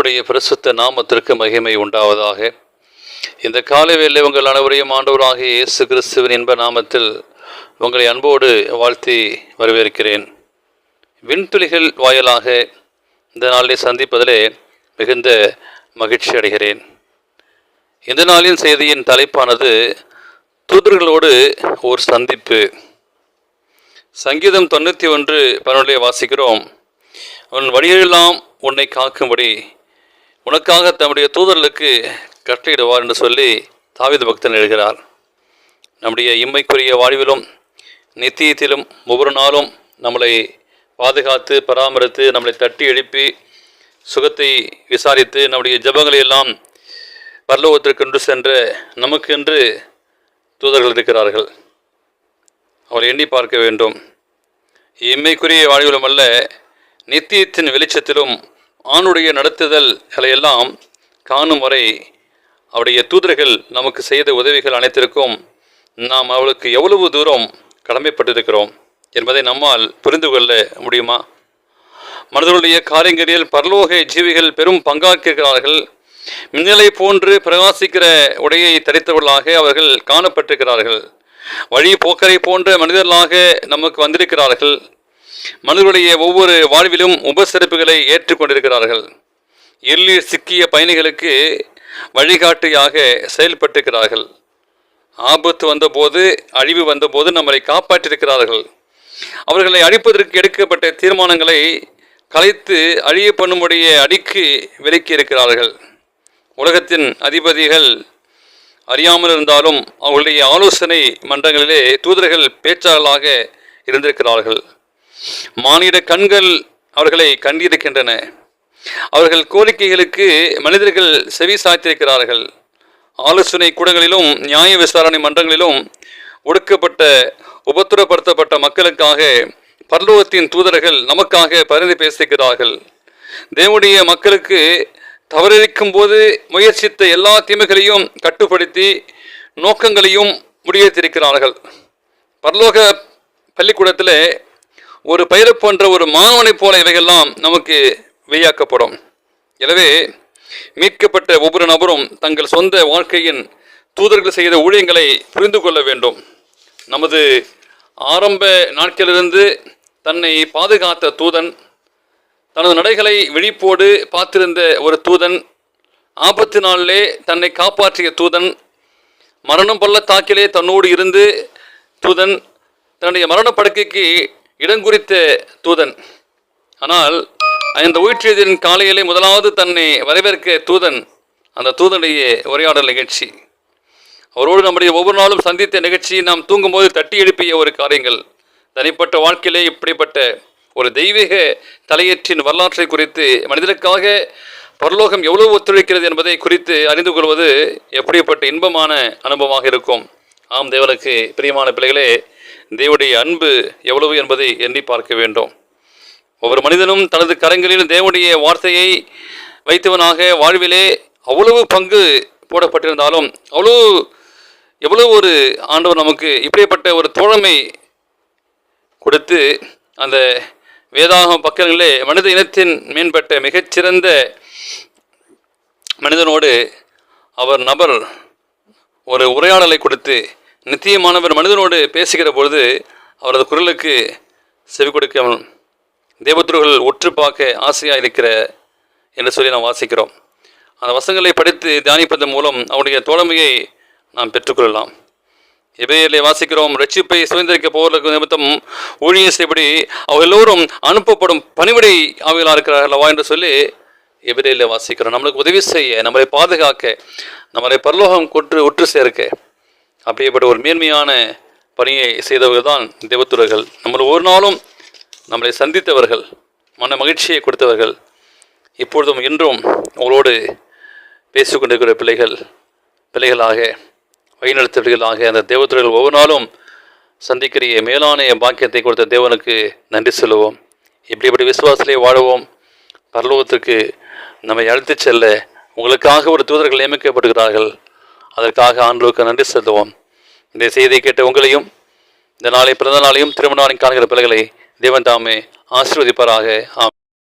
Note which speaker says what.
Speaker 1: கர்த்தருடைய பிரசுத்த நாமத்திற்கு மகிமை உண்டாவதாக. இந்த காலை உங்கள் அனைவரையும் ஆண்டவராகிய இயேசு கிறிஸ்துவின் இன்ப நாமத்தில் உங்களை அன்போடு வாழ்த்தி வரவேற்கிறேன். விண்துளிகள் வாயிலாக இந்த நாளை சந்திப்பதிலே மிகுந்த மகிழ்ச்சி அடைகிறேன். இந்த நாளின் செய்தியின் தலைப்பானது தூதர்களோடு ஒரு சந்திப்பு. சங்கீதம் தொண்ணூற்றி ஒன்று பன்னெண்டிலே வாசிக்கிறோம் உன் வழியெல்லாம் உன்னை காக்கும்படி உனக்காக தம்முடைய தூதர்களுக்கு கட்டளையிடுவார் என்று சொல்லி தாவித பக்தன் எழுகிறார். நம்முடைய இம்மைக்குரிய வாழ்விலும் நித்தியத்திலும் ஒவ்வொரு நாளும் நம்மளை பாதுகாத்து பராமரித்து நம்மளை தட்டி எழுப்பி சுகத்தை விசாரித்து நம்முடைய ஜெபங்களை எல்லாம் பரலோகத்திற்கென்று சென்ற நமக்கென்று தூதர்கள் இருக்கிறார்கள். அவரை எண்ணி பார்க்க வேண்டும். இம்மைக்குரிய வாழ்விலும் அல்ல நித்தியத்தின் வெளிச்சத்திலும் ஆணுடைய நடத்துதல்களை எல்லாம் காணும் வரை அவருடைய தூதர்கள் நமக்கு செய்த உதவிகள் அனைத்திற்கும் நாம் அவளுக்கு எவ்வளவு தூரம் கடமைப்பட்டிருக்கிறோம் என்பதை நம்மால் புரிந்து கொள்ள முடியுமா? மனிதர்களுடைய காரியங்களில் பரலோக ஜீவிகள் பெரும் பங்காற்றுகிறார்கள். மின்னலை போன்று பிரகாசிக்கிற உடையை தரித்தவர்களாக அவர்கள் காணப்பட்டிருக்கிறார்கள். வழி போக்கரை போன்ற மனிதர்களாக நமக்கு வந்திருக்கிறார்கள். மனிதர்களுடைய ஒவ்வொரு வாழ்விலும் உபசரிப்புகளை ஏற்றுக்கொண்டிருக்கிறார்கள். எள்ளில் சிக்கிய பயணிகளுக்கு வழிகாட்டியாக செயல்பட்டிருக்கிறார்கள். ஆபத்து வந்தபோது அழிவு வந்தபோது நம்மளை காப்பாற்றியிருக்கிறார்கள். அவர்களை அழிப்பதற்கு எடுக்கப்பட்ட தீர்மானங்களை கலைத்து அழிய பண்ணும்படிய அடிக்கு விலக்கி இருக்கிறார்கள் உலகத்தின் அதிபதிகள் அறியாமல் இருந்தாலும் அவர்களுடைய ஆலோசனை மன்றங்களிலே தூதர்கள் பேச்சாளர்களாக இருந்திருக்கிறார்கள். மானிட கண்கள் அவர்களை கண்டிருக்கின்றன. அவர்கள் கோரிக்கைகளுக்கு மனிதர்கள் செவி சாய்த்திருக்கிறார்கள். ஆலோசனை கூடங்களிலும் நியாய விசாரணை மன்றங்களிலும் ஒடுக்கப்பட்ட உபத்திரப்படுத்தப்பட்ட மக்களுக்காக பரலோகத்தின் தூதர்கள் நமக்காக பரிந்து பேசுகிறார்கள். தேவனுடைய மக்களுக்கு தவறிக்கும் போது முயற்சித்த எல்லா தீமைகளையும் கட்டுப்படுத்தி நோக்கங்களையும் முடியத்திருக்கிறார்கள் பரலோக பள்ளிக்கூடத்தில் ஒரு பயிரை போன்ற ஒரு மாணவனைப் போல இவைகள்லாம் நமக்கு வெய்யாக்கப்படும் எனவே மீட்கப்பட்ட ஒவ்வொரு நபரும் தங்கள் சொந்த வாழ்க்கையின் தூதர்கள் செய்த ஊழியங்களை புரிந்து கொள்ள வேண்டும். நமது ஆரம்ப நாட்களிலிருந்து தன்னை பாதுகாத்த தூதன் தனது நடைகளை விழிப்போடு பார்த்திருந்த ஒரு தூதன் ஆபத்து நாளிலே தன்னை காப்பாற்றிய தூதன் மரணம் பள்ளத்தாக்கிலே தன்னோடு இருந்து தூதன் தன்னுடைய மரண படுக்கைக்கு இடங்குறித்த தூதன். ஆனால் அந்த உயிர்ச்செய்தியின் காலையிலே முதலாவது தன்னை வரவேற்க தூதன் அந்த தூதனுடைய உரையாடல் நிகழ்ச்சி. அவரோடு நம்முடைய ஒவ்வொரு நாளும் சந்தித்த நிகழ்ச்சியை நாம் தூங்கும்போது தட்டி எழுப்பிய ஒரு காரியங்கள். தனிப்பட்ட வாழ்க்கையிலே இப்படிப்பட்ட ஒரு தெய்வீக தலையேற்றின் வரலாற்றை குறித்து மனிதனுக்காக பரலோகம் எவ்வளவு ஒத்துழைக்கிறது என்பதை குறித்து அறிந்து கொள்வது எப்படிப்பட்ட இன்பமான அனுபவமாக இருக்கும். ஆம் தேவனுக்கு பிரியமான பிள்ளைகளே தேவனுடைய அன்பு எவ்வளவு என்பதை எண்ணி பார்க்க வேண்டும். ஒவ்வொரு மனிதனும் தனது கரங்களில் தேவனுடைய வார்த்தையை வைத்தவனாக வாழ்விலே அவ்வளவு பங்கு போடப்பட்டிருந்தாலும் அவ்வளவு எவ்வளவு ஒரு ஆண்டவர் நமக்கு இப்படிப்பட்ட ஒரு தோழமை கொடுத்து அந்த வேதாகம் பக்கங்களிலே மனித இனத்தின் மேம்பட்ட மிகச்சிறந்த மனிதனோடு அவர் நபர் ஒரு உரையாடலை கொடுத்து நித்தியமானவர் மனிதனோடு பேசுகிற பொழுது அவரது குரலுக்கு செவி கொடுக்க தேவத்துருகள் ஒற்று பார்க்க ஆசையாக இருக்கிற என்று சொல்லி நாம் வாசிக்கிறோம். அந்த வசங்களை படித்து தியானிப்பதன் மூலம் அவருடைய தோழமையை நாம் பெற்றுக்கொள்ளலாம். இவையிலே வாசிக்கிறோம். ரட்சிப்பை சுதந்திரிக்க போவதற்கு நிமித்தம் ஊழியம் செய்யபடி அவர் எல்லோரும் அனுப்பப்படும் பணிவிடை ஆவிகளாக இருக்கிறார்களவா என்று சொல்லி எபிரேல வாசிக்கிறோம். நம்மளுக்கு உதவி செய்ய நம்மளை பாதுகாக்க நம்மளை பரலோகம் கொற்று உற்று சேர்க்க அப்படியேப்பட்ட ஒரு மேன்மையான பணியை செய்தவர்கள் தான் தேவத்துறர்கள் நம்ம ஒரு நாளும் நம்மளை சந்தித்தவர்கள் மன மகிழ்ச்சியை கொடுத்தவர்கள் இப்பொழுதும் இன்றும் உங்களோடு பேசிக்கொண்டிருக்கிற பிள்ளைகள் பிள்ளைகளாக வழிநடத்தவர்களாக அந்த தேவத்துறைகள் ஒவ்வொரு நாளும் சந்திக்கிற மேலான பாக்கியத்தை கொடுத்த தேவனுக்கு நன்றி சொல்லுவோம். இப்படிப்பட்ட விசுவாசத்திலே வாழுவோம். பரலோகத்துக்கு நம்மை அழைத்துச் செல்ல உங்களுக்காக ஒரு தூதர்கள் நியமிக்கப்படுகிறார்கள் அதற்காக ஆண்டவருக்கு நன்றி செலுத்துவோம். இந்த செய்தியை கேட்ட உங்களையும் இந்த நாளை பிறந்த நாளையும் திருமண நாளையும் காண்கிற பிள்ளைகளை தேவன் தாமே ஆசீர்வதிப்பாராக. ஆம்